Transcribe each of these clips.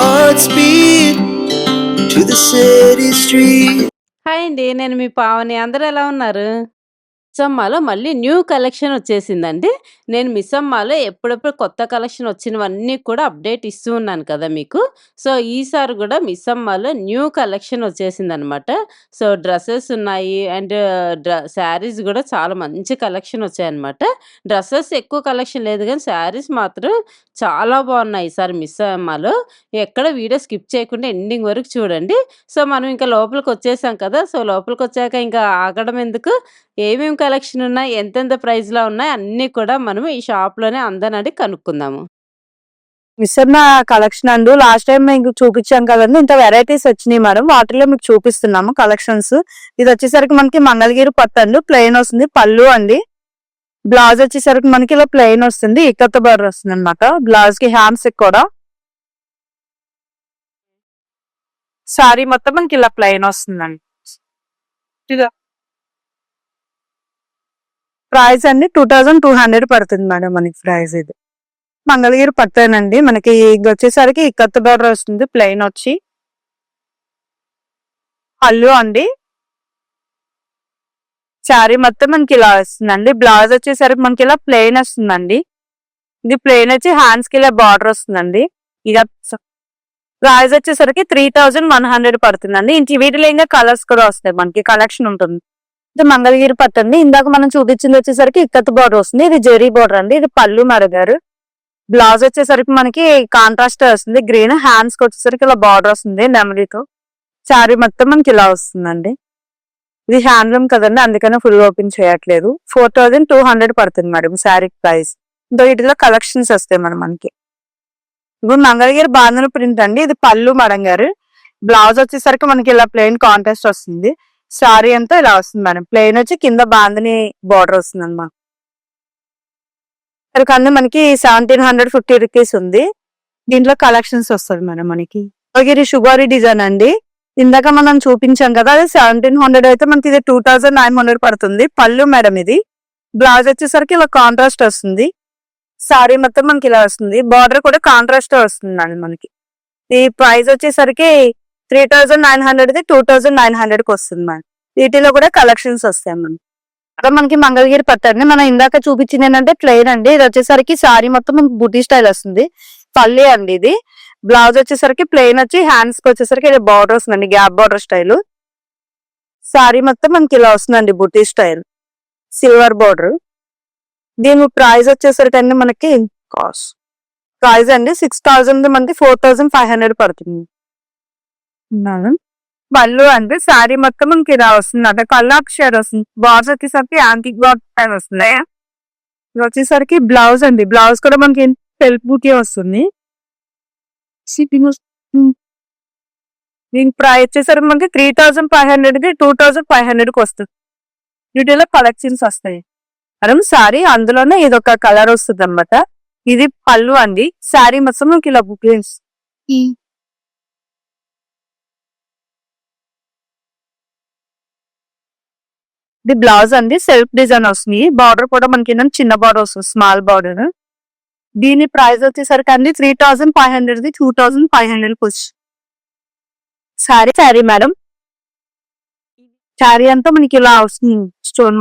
hearts beat to the city street. Hi అండి నేను మీ పావని అందరూ ఎలా ఉన్నారు మిస్సమ్మాలో మళ్ళీ న్యూ కలెక్షన్ వచ్చేసిందండి. నేను మిస్సమ్మాలో ఎప్పుడెప్పుడు కొత్త కలెక్షన్ వచ్చినవన్నీ కూడా అప్డేట్ ఇస్తూ ఉన్నాను కదా మీకు. సో ఈసారి కూడా మిస్సమ్మాలో న్యూ కలెక్షన్ వచ్చేసిందనమాట. సో డ్రెస్సెస్ ఉన్నాయి అండ్ డ్ర శారీస్ కూడా చాలా మంచి కలెక్షన్ వచ్చాయన్నమాట డ్రెస్సెస్ ఎక్కువ కలెక్షన్ లేదు కానీ శారీస్ మాత్రం చాలా బాగున్నాయి ఈసారి మిస్సమ్మాలో. ఎక్కడ వీడియో స్కిప్ చేయకుండా ఎండింగ్ వరకు చూడండి. సో మనం ఇంకా లోపలికి వచ్చేసాం కదా. సో లోపలికి వచ్చాక ఇంకా ఆగడం ఎందుకు? ఏమేమి కలెక్షన్ ఉన్నాయి ఎంతెంత ప్రైస్లో ఉన్నాయి అన్నీ కూడా మనం ఈ షాప్లోనే అందనడి కనుక్కుందాము. Missamma collection and last time మీకు చూపించాం కదండి ఇంత వెరైటీస్ వచ్చినాయి మేడం వాటిలో మీకు చూపిస్తున్నాము కలెక్షన్స్. ఇది వచ్చేసరికి మనకి మంగళగిరి పట్టు అండు ప్లెయిన్ వస్తుంది పళ్ళు అండి. బ్లౌజ్ వచ్చేసరికి మనకి ఇలా ప్లెయిన్ వస్తుంది ఇక్కత బర్ర వస్తుంది అనమాట బ్లౌజ్కి హ్యాండ్స్ కూడా. సారీ మొత్తం మనకి ఇలా ప్లెయిన్ వస్తుందండి. ఇదా ప్రైస్ అండి టూ థౌజండ్ టూ హండ్రెడ్ పడుతుంది మేడం మనకి ప్రైస్ ఇది. మంగళగిరి పట్టేనండి మనకి వచ్చేసరికి ఇక్కత్ బర్ర వస్తుంది ప్లెయిన్ వచ్చి. పళ్ళు అండి. శారీ మొత్తం మనకి ఇలా వస్తుందండి. బ్లౌజ్ వచ్చేసరికి మనకి ఇలా ప్లెయిన్ వస్తుందండి. ఇది ప్లెయిన్ వచ్చి హ్యాండ్స్కి ఇలా బార్డర్ వస్తుందండి. ఇది ప్రైస్ వచ్చేసరికి త్రీ థౌజండ్ వన్ హండ్రెడ్ పడుతుందండి. ఇంటి వీటిలో ఇంకా కలర్స్ కూడా వస్తాయి. మనకి కలెక్షన్ ఉంటుంది. ఇది మంగళగిరి పట్టండి ఇందాక మనం చూపించింది వచ్చేసరికి ఇక్కత్ బార్డర్ వస్తుంది. ఇది జెరీ బార్డర్ అండి. ఇది పళ్ళు మరగారు. బ్లౌజ్ వచ్చేసరికి మనకి కాంట్రాస్ట్ వస్తుంది. గ్రీన్ హ్యాండ్స్కి వచ్చేసరికి ఇలా బార్డర్ వస్తుంది నెమరీతో శారీ మొత్తం మనకి ఇలా వస్తుందండి. ఇది హ్యాండ్లూమ్ కదండి. అందుకనే ఫుల్ ఓపెన్ చేయట్లేదు. ఫోర్ థౌజండ్ టూ హండ్రెడ్ పడుతుంది మేడం శారీ ప్రైస్ ఇంకో వీటిలో కలెక్షన్స్ వస్తాయి మేడం మనకి. ఇప్పుడు మంగళగిరి బాంధన ప్రింట్ అండి. ఇది పళ్ళు మడంగారు బ్లౌజ్ వచ్చేసరికి మనకి ఇలా ప్లెయిన్ కాంట్రాస్ట్ వస్తుంది. సారీ అంతా ఇలా వస్తుంది మేడం. ప్లెయిన్ వచ్చి కింద బాందని బార్డర్ వస్తుంది అన్నమాట కానీ మనకి సెవెంటీన్ హండ్రెడ్ ఫిఫ్టీ రూపీస్ ఉంది. దీంట్లో కలెక్షన్స్ వస్తుంది మేడం మనకి. మంగళగిరి షుగర్ డిజైన్ అండి. ఇందాక మనం చూపించాం కదా అది సెవెంటీన్ హండ్రెడ్ అయితే మనకి ఇది టూ థౌజండ్ నైన్ హండ్రెడ్ పడుతుంది. పళ్ళు మేడం ఇది. బ్లౌజ్ వచ్చేసరికి ఇలా కాంట్రాస్ట్ వస్తుంది. సారీ మొత్తం మనకి ఇలా వస్తుంది. బార్డర్ కూడా కాంట్రాస్ట్ వస్తుంది అండి మనకి. ఈ ప్రైస్ వచ్చేసరికి three thousand nine hundred two thousand nine హండ్రెడ్కి వస్తుంది మేడం. వీటిలో కూడా కలెక్షన్స్ వస్తాయి మనం అక్కడ మనకి మంగళగిరి పట్టండి మనం ఇందాక చూపించింది ఏంటంటే ప్లెయిన్ అండి. ఇది వచ్చేసరికి సారీ మొత్తం మనకి బుటీ స్టైల్ వస్తుంది. పల్లె అండి ఇది. బ్లౌజ్ వచ్చేసరికి ప్లెయిన్ వచ్చి హ్యాండ్స్కి వచ్చేసరికి ఇది బార్డర్ వస్తుందండి. గ్యాప్ బార్డర్ స్టైల్ సారీ మొత్తం మనకి ఇలా వస్తుందండి బుటీ స్టైల్ సిల్వర్ బార్డర్ దీని ప్రైస్ వచ్చేసరికి అండి మనకి కాస్ట్ ప్రైస్ అండి సిక్స్ థౌసండ్ మనకి ఫోర్ థౌసండ్ ఫైవ్ హండ్రెడ్ పడుతుంది. ఉన్నాను. పళ్ళు అంటే శారీ మొత్తం ఇంక ఇలా వస్తుంది. అంటే కల్లాక్ షేర్ వస్తుంది. బార్డర్ వచ్చేసరికి యాంటిక్ బార్డర్ వస్తున్నాయి ఇది వచ్చేసరికి బ్లౌజ్ అండి. బ్లౌజ్ కూడా మనకి సెల్ఫ్ బూటీ వస్తుంది. షిప్పింగ్ దీని ప్రైస్ వచ్చేసరికి మనకి త్రీ థౌసండ్ ఫైవ్ హండ్రెడ్కి టూ థౌసండ్ ఫైవ్ హండ్రెడ్కి వస్తుంది. వీటిలో కలెక్షన్స్ వస్తాయి. మనం సారీ అందులోనే ఇది ఒక కలర్ వస్తుంది అనమాట ఇది పళ్ళు అండి. శారీ మొత్తం మనకి ఇలా బుకింగ్స్ ఇది బ్లౌజ్ అండి సెల్ఫ్ డిజైన్ వస్తుంది. బార్డర్ కూడా మనకి చిన్న బార్డర్ వస్తుంది స్మాల్ బార్డర్. దీని ప్రైస్ వచ్చేసరికి అండి three thousand five hundred the two thousand five hundred push. Sorry sorry madam. Sari అంతా మనకి ఇలా వస్తుంది స్టోన్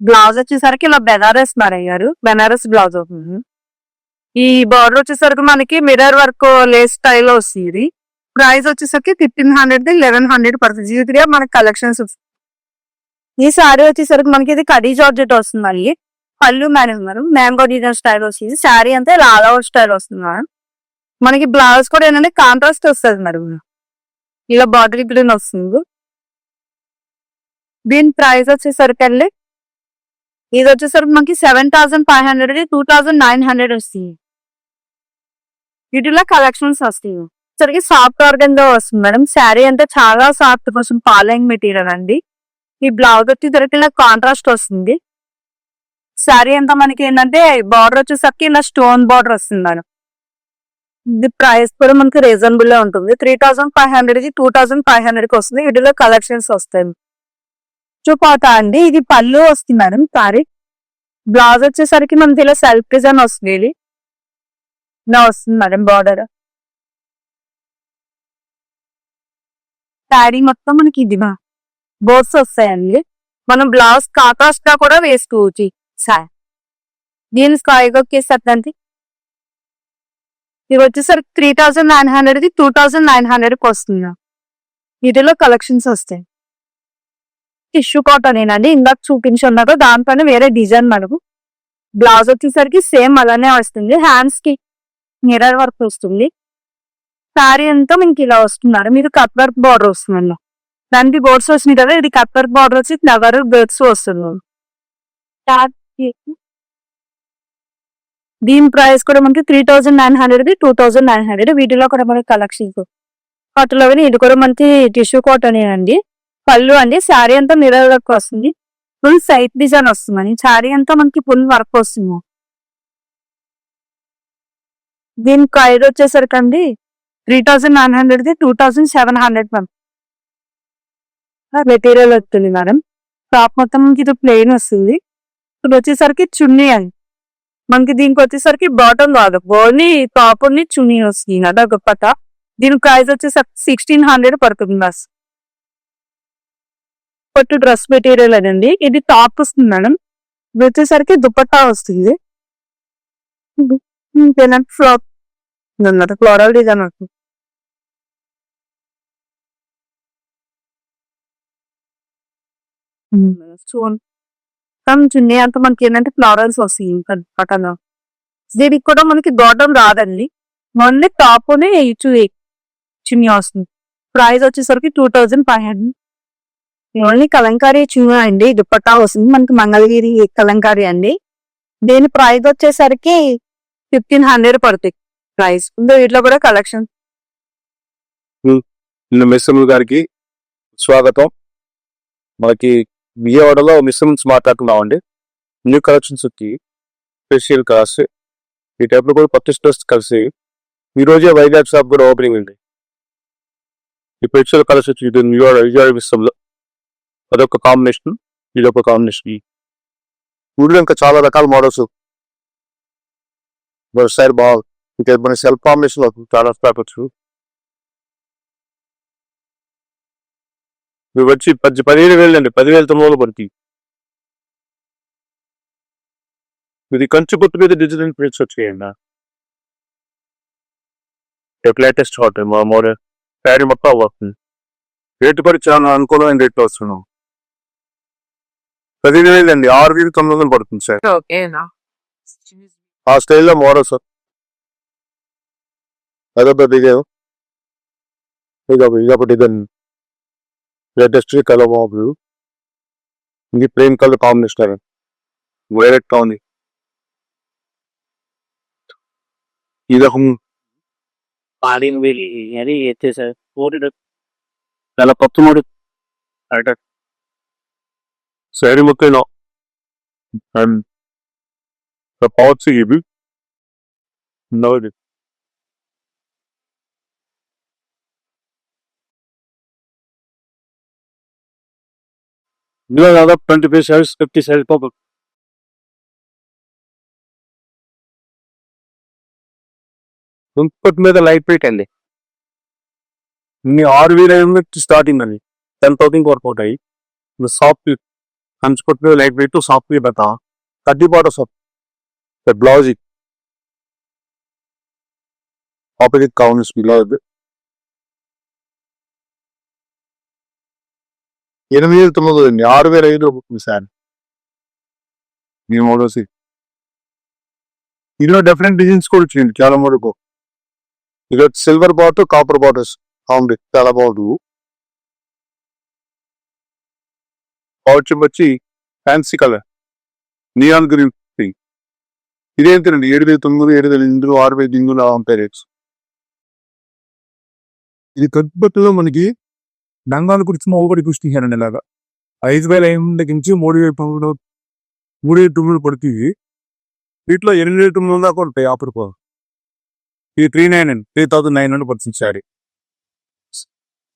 బ్లౌజ్ వచ్చేసరికి ఇలా బెనారస్ మరయ్యారు బెనారస్ బ్లౌజ్ అవుతుంది. ఈ బార్డర్ వచ్చేసరికి మనకి మిర్రర్ వర్క్ లేస్ స్టైల్ వస్తుంది. ఇది ప్రైస్ వచ్చేసరికి ఫిఫ్టీన్ హండ్రెడ్ ది లెవెన్ హండ్రెడ్ పడుతుంది. ఇది మనకి కలెక్షన్స్ ఈ శారీ వచ్చేసరికి మనకి ఇది కడీ జార్జెట్ వస్తుంది మళ్ళీ పళ్ళు madam madam mango design style వస్తుంది శారీ అంతే ఇలా స్టైల్ వస్తుంది మేడం మనకి బ్లౌజ్ కూడా ఏంటంటే కాంట్రాస్ట్ వస్తుంది మేడం ఇలా బార్డర్ గ్రీన్ వస్తుంది. దీని ప్రైస్ వచ్చేసరికి అండి ఇది వచ్చేసరికి మనకి seven thousand five hundred two thousand nine hundred వస్తుంది. వీటిలో కలెక్షన్స్ వస్తాయి. సరికి సాఫ్ట్ ఆర్గన్ వస్తుంది మేడం శారీ అంటే చాలా సాఫ్ట్ కోసం పాలయింగ్ మెటీరియల్ అండి. ఈ బ్లౌజ్ వచ్చి దొరికిన కాంట్రాస్ట్ వస్తుంది. శారీ అంతా మనకి ఏంటంటే బార్డర్ వచ్చేసరికి ఇలా స్టోన్ బార్డర్ వస్తుంది మేడం ఇది ప్రైస్ కూడా మనకి రీజనబుల్లో ఉంటుంది. త్రీ థౌసండ్ ఫైవ్ హండ్రెడ్కి టూ థౌసండ్ ఫైవ్ హండ్రెడ్కి వస్తుంది. వీటిలో కలెక్షన్స్ వస్తాయి. చూపోతా అండి? ఇది పళ్ళు వస్తుంది మేడం సారీ. బ్లౌజ్ వచ్చేసరికి మనకి ఇలా సెల్ఫ్ డిజైన్ వస్తుంది ఇది. నా వస్తుంది మేడం బార్డర్ శారీ మొత్తం మనకి ఇది మా బోర్డ్స్ వస్తాయండి. మనం బ్లౌజ్ కాకాస్గా కూడా వేసుకోవచ్చు. సార్ దీని స్కాయ్ వచ్చేసరికి ఇది వచ్చేసరికి త్రీ థౌజండ్ నైన్ హండ్రెడ్ది టూ థౌజండ్ నైన్ హండ్రెడ్కి వస్తుంది. వీటిలో కలెక్షన్స్ వస్తాయి. టిష్యూ కాటన్ ఏనండి. ఇందాక చూపించున్నారు దానిపైన వేరే డిజైన్ మనకు. బ్లౌజ్ వచ్చేసరికి సేమ్ అలానే వస్తుంది. హ్యాండ్స్కి మిర్రర్ వర్క్ వస్తుంది. శారీ అంతా మీకు ఇలా వస్తున్నారు. మీరు కట్ వర్క్ బార్డర్ వస్తుందండి. దానికి బోర్డ్స్ వచ్చినాయి కదా ఇది కట్ బార్డర్ వచ్చి ఫ్లవర్ బర్డ్స్ వస్తుంది. దీని ప్రైస్ కూడా మనకి three thousand nine hundred two thousand nine hundred వీటిలో కూడా మనకి కలెక్షన్స్ కాటన్లో ఇది కూడా మనకి టిష్యూ కాటన్ అండి. పళ్ళు అండి శారీ అంతా మిర్రర్ వర్క్ వస్తుంది. ఫుల్ సైట్ డిజైన్ వస్తుందండి శారీ అంతా మనకి ఫుల్ వర్క్ వస్తుంది. దీని కైర్ వచ్చేసరికి అండి three thousand nine hundred two thousand seven hundred ma'am material వస్తుంది మేడం టాప్ మొత్తం మనకి ఇది ప్లెయిన్ వస్తుంది. ఇప్పుడు వచ్చేసరికి చున్నీ అండి. మనకి దీనికి వచ్చేసరికి బాటమ్ కాదు. ఓన్లీ టాప్ ఉంది చున్నీ వస్తుంది. అది ఒక పట దీని ప్రైస్ వచ్చేసరికి సిక్స్టీన్ హండ్రెడ్ పడుతుంది బస్. పట్టు డ్రెస్ మెటీరియల్ అదండి. ఇది టాప్ వస్తుంది మేడం ఇది వచ్చేసరికి దుపట్టా వస్తుంది. ఫ్రాక్ అన్నమాట ఫ్లోరల్ డిజైన్ వస్తుంది. చూడండి మొత్తం చున్నీ అంతా మనకి ఏంటంటే ఫ్లవరల్స్ వస్తాయి ఇంకా పక్కన. దీనికి కూడా మనకి బాటమ్ రాదండి. ఓన్లీ టాప్ ఇచ్చు చున్నీ వస్తుంది. ప్రైస్ వచ్చేసరికి two thousand five hundred only Kalamkari చున్నీ అండి దుపట్టా వస్తుంది. మనకి మంగళగిరి కలంకారీ అండి. దీని ప్రైస్ వచ్చేసరికి ఫిఫ్టీన్ హండ్రెడ్ పడుతుంది. ప్రైస్ వీటిలో కూడా కలెక్షన్ గారికి స్వాగతం. మనకి విజయవాడలో మిశ్రమ్స్ మాట్లాడుతున్నామండి న్యూ కలెక్షన్స్ వచ్చి స్పెషల్ క్లాస్. ఈ టైప్లో కూడా కొత్త స్టోర్స్ కలిసి ఈరోజే రోజే వైజాగ్ షాప్ కూడా ఓపెనింగ్ ఉంది. ఈ ఫేషియల్ కలర్స్ వచ్చి ఇది విజయవాడ విజయవాడ మిశ్రమంలో అదొక కాంబినేషన్ ఇదొక కాంబినేషన్ ఊళ్ళో ఇంకా చాలా రకాల మోడల్స్ సైడ్ బాగా ఇంకా మన సెల్ఫ్ కాంబినేషన్లో చాలా చాలా పేపర్స్ ఇవి వచ్చి పది పదిహేను వేలు అండి పదివేల తొమ్మిది వందలు పడుతుంది. ఇది కంచు గుర్తు మీద డిజిటల్ ప్రింట్స్ వచ్చాయండి లేటెస్ట్ హాట్ మా మోడల్ శారీ మొత్తం వస్తుంది రేటు పడి చాలా అనుకూలమైన రేట్లో వస్తున్నాం పదిహేను వేలు అండి ఆరు వేలు తొమ్మిది వందలు పడుతుంది సార్. ఆ స్టైల్లో మోడల్ సార్. అదొక డిజైన్ ఇదొక ఇదొక డిజైన్ లేటెస్ట్ కలర్ బాబు ఇది ప్లెయిన్ కలర్ కాంబినేషన్ వైలెట్గా ఉంది ఇదొక పాడిన వెళ్ళి అది ఎత్తేసారు కోటి చాలా కొత్త మోడల్ అంటే శారీ మొత్తం అండ్ పవర్స్ ఇవి నవ్వు ఇందులో దాదాపు twenty five saris fifty saris పాపం ఇంకొకటి మీద లైట్ వెయిట్ అండి ఇన్ని ఆరు వేల స్టార్టింగ్ అండి టెన్ థౌసండ్ వరకు అవుతాయి సాఫ్ట్ కంచుకొట్టు మీద లైట్ వెయిట్ సాఫ్ట్ పెడతా. కడ్డీ బాట సాఫ్ట్ బ్లౌజ్ ఆపోజిట్ కౌన్స్ బ్లౌజ్ ఎనిమిది వేల తొమ్మిది వందలు ఆరు వేల ఐదు రూపాయలు సార్ మీ మోడల్స్ ఇందులో డిఫరెంట్ డిజైన్స్ కూడా వచ్చింది చాలా మటుకు. ఇక్కడ సిల్వర్ బాట్ కాపర్ బాటర్స్ కాంబి చాలా బాగుంటుంది పౌచ్ వచ్చి ఫ్యాన్సీ కలర్ నియాన్ గ్రీన్ ఇదేంటండి ఏడు వేల తొమ్మిది ఏడు వేల ఎనిమిది ఆరు వేల ఎనిమిది అంపేర్ ఇది కట్టుబట్టలో మనకి రంగాల గురించి ఒకటి చూస్తున్నారండి ఇలాగా ఐదు వేల ఐదు నుంచి మూడు వేల తొమ్మిది మూడు వేల తొమ్మిది పడుతుంది. వీటిలో ఎనిమిది వేల తొమ్మిది దాకా ఉంటాయి ఆఫర్ ఇది త్రీ నైన్ అండి త్రీ థౌసండ్ నైన్ హండ్రెడ్ పడుతుంది సారీ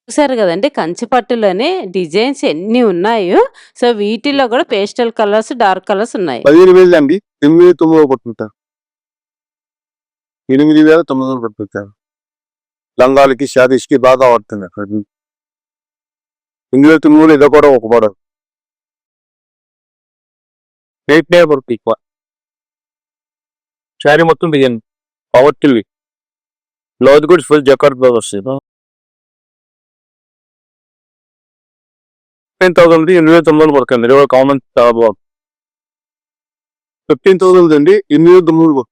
చూసారు కదండి కంచి పట్టులోనే డిజైన్స్ ఎన్ని ఉన్నాయో. సో వీటిల్లో కూడా పేస్టల్ కలర్స్ డార్క్ కలర్స్ ఉన్నాయి. పదిహేను వేలు అండి ఎనిమిది వేల తొమ్మిది వందలు పడుతుంటారు ఎనిమిది వేల తొమ్మిది వందలు పడుతుంటారు లంగాలకి షాదీస్కి బాగా వాడుతున్నారు. ఇందులో తుమ్ములు ఇదో కూడా ఒక మోడల్ ఎయిట్ నే పడుతుంది ఎక్కువ శారీ మొత్తం డిజైన్ పవర్ టిల్వి బ్లౌజ్ కూడా ఫుల్ జకార్డ్ బ్లౌజ్ వస్తుంది ఫిఫ్టీన్ థౌసండ్ ఎనిమిది వేల తొమ్మిది వందలు పడుతుంది ఇది కూడా కామన్ చాలా బాగుంది. ఫిఫ్టీన్ థౌసండ్ అండి ఎనిమిది వేల తొమ్మిది వందలు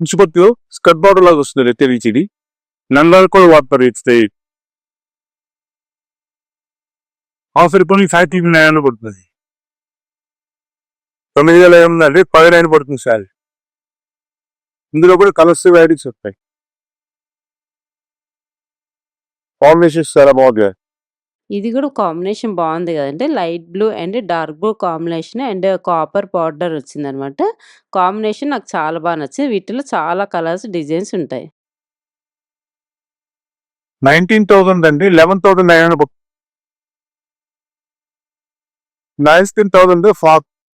మున్సిపల్టీలో స్కర్ట్ బార్డర్ లాగా వస్తుంది తెలియచేది నందాలు కూడా వాడతారు ఇస్తే ఆఫర్ ఇప్పుడు ఫైవ్ టీవీ నైన్ పడుతుంది. తొమ్మిది వేల ఏముందండి పది నైన్ పడుతుంది సార్ ఇందులో కూడా కలర్స్ వెరైటీస్ వస్తాయి కాంబినేషన్స్ చాలా బాగుంది ఇది కూడా కాంబినేషన్ బాగుంది కదండి. Light blue and dark blue combination and copper border వచ్చిందనమాట. కాంబినేషన్ నాకు చాలా బాగా నచ్చింది. వీటిలో చాలా కలర్స్ డిజైన్స్ ఉంటాయి. నైన్టీన్ థౌసండ్ అండి. Eleven thousand nine hundred nineteen thousand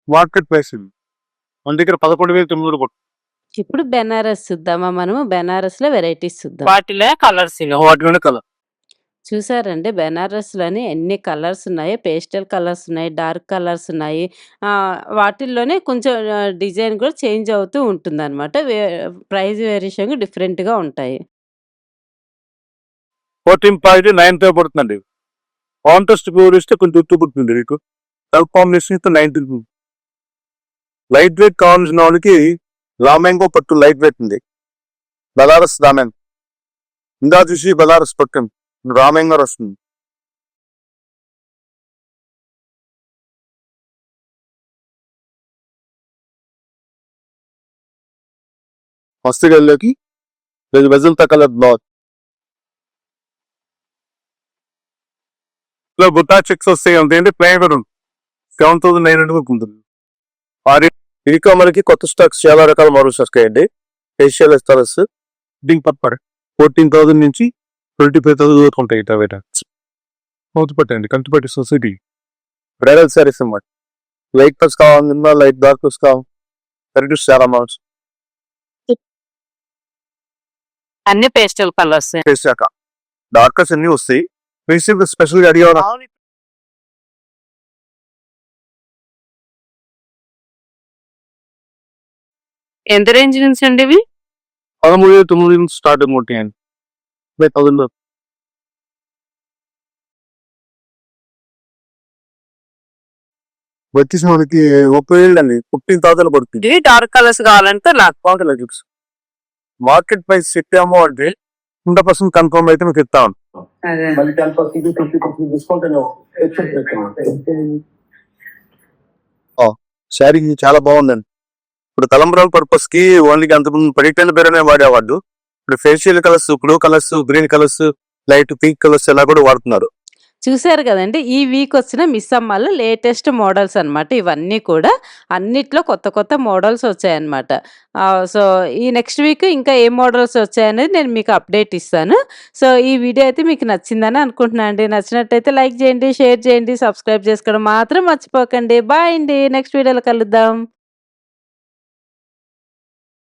market price మన దగ్గర పదకొండు వేల తొమ్మిది వందలు ఇప్పుడు బెనారస్ చూద్దామా మనము బెనారస్లో వెరైటీస్ చూద్దాం వాటిలో కలర్స్ వాటిలోనే కలర్ చూసారండి బెనారస్‌లోని ఎన్ని కలర్స్ ఉన్నాయో పేస్టల్ కలర్స్ ఉన్నాయి. డార్క్ కలర్స్ ఉన్నాయి. వాటిల్లోనే కొంచెం డిజైన్ కూడా చేంజ్ అవుతూ ఉంటుందనమాట. వే ప్రైస్ వేరియేషన్ డిఫరెంట్‌గా ఉంటాయి. ఫోర్టీన్ పాయింట్ నైన్తో పడుతుందండి కాంట్రాస్ట్ ప్యూర్ ఇస్తే కొంచెం ఉత్తు పుడుతుంది మీకు కలర్ కాంబినేషన్ ఇస్తే నైన్టీన్ లైట్ వెయిట్ కావాల్సిన వాళ్ళకి రామ్యాంగో పట్టు లైట్ వెయిట్ ఉంది. బలారస్ రామ్యాంగ్ ఇందా చూసి బలారస్ పట్టు రామ్యాంగో వస్తుంది ఫస్ట్ గల్లోకి వెజల్తా కలర్ బ్లాక్ ఇలా బుట్టా చెక్స్ వస్తాయి అంతే ప్లేన్ కూడా ఉంది. సెవెన్ థౌసండ్ నైన్ హండ్రెడ్ ఉంటుంది. ఆరి ఇంకా మనకి కొత్త స్టాక్స్ చాలా రకాల మోడల్స్ వస్తాయండి. ఫేషియల్ స్టారస్ డింగ్ పప్పర్ ఫోర్టీన్ థౌసండ్ నుంచి ట్వంటీ ఫైవ్ థౌసండ్ వరకు ఉంటాయి టవేటా మౌత్ పట్టండి. కంటి పట్టి సొసైటీ. బ్రైడల్ సారీస్ అన్నమాట. లైట్ కలర్స్ కావాలన్నా లైట్ డార్క్ కలర్స్ కావాలి వెరైటీస్ చాలా అమౌంట్స్ అన్ని పేస్టల్ కలర్స్ డార్క్ కలర్స్ అన్ని వస్తాయి. ఫేషియల్ స్పెషల్గా ఎంత రేంజ్ నుంచి అండి ఇవి? పదమూడు వేల తొమ్మిది నుంచి స్టార్ట్ ఉంటాయండి ఫైవ్ థౌసండ్ వచ్చేసి మనకి ముప్పై వేలు అండి. ఫిఫ్టీన్ థౌసండ్ పడుతుంది. ఇది డార్క్ కలర్స్ కావాలంటే నాకు బాగుంటుంది లుక్స్ మార్కెట్ ప్రైస్ చెప్పాము అంటే హండ్రెడ్ పర్సెంట్ కన్ఫర్మ్ అయితే మీకు ఇస్తాం మళ్ళీ ten percent fifty percent discount sari చాలా బాగుందండి. ఇప్పుడు తలంబ్రాల పర్పస్కి ఓన్లీ అంతకుముందు ప్రెడిక్టైల్ పేరునే వాడేవాడు ఇప్పుడు facial colours blue colours green colours light pink colours ఇలా కూడా వాడుతున్నారు చూసారు కదండి ఈ వీక్ వచ్చిన మిస్ అమ్మలో లేటెస్ట్ మోడల్స్ అనమాట ఇవన్నీ కూడా. అన్నిట్లో కొత్త కొత్త మోడల్స్ వచ్చాయన్నమాట. సో ఈ నెక్స్ట్ వీక్ ఇంకా ఏ మోడల్స్ వచ్చాయనేది నేను మీకు అప్డేట్ ఇస్తాను. సో ఈ వీడియో అయితే మీకు నచ్చిందని అనుకుంటున్నాను అండి. నచ్చినట్టయితే లైక్ చేయండి, షేర్ చేయండి, సబ్స్క్రైబ్ చేసుకోవడం మాత్రం మర్చిపోకండి. బాయ్ అండి. నెక్స్ట్ వీడియోలో కలుద్దాం.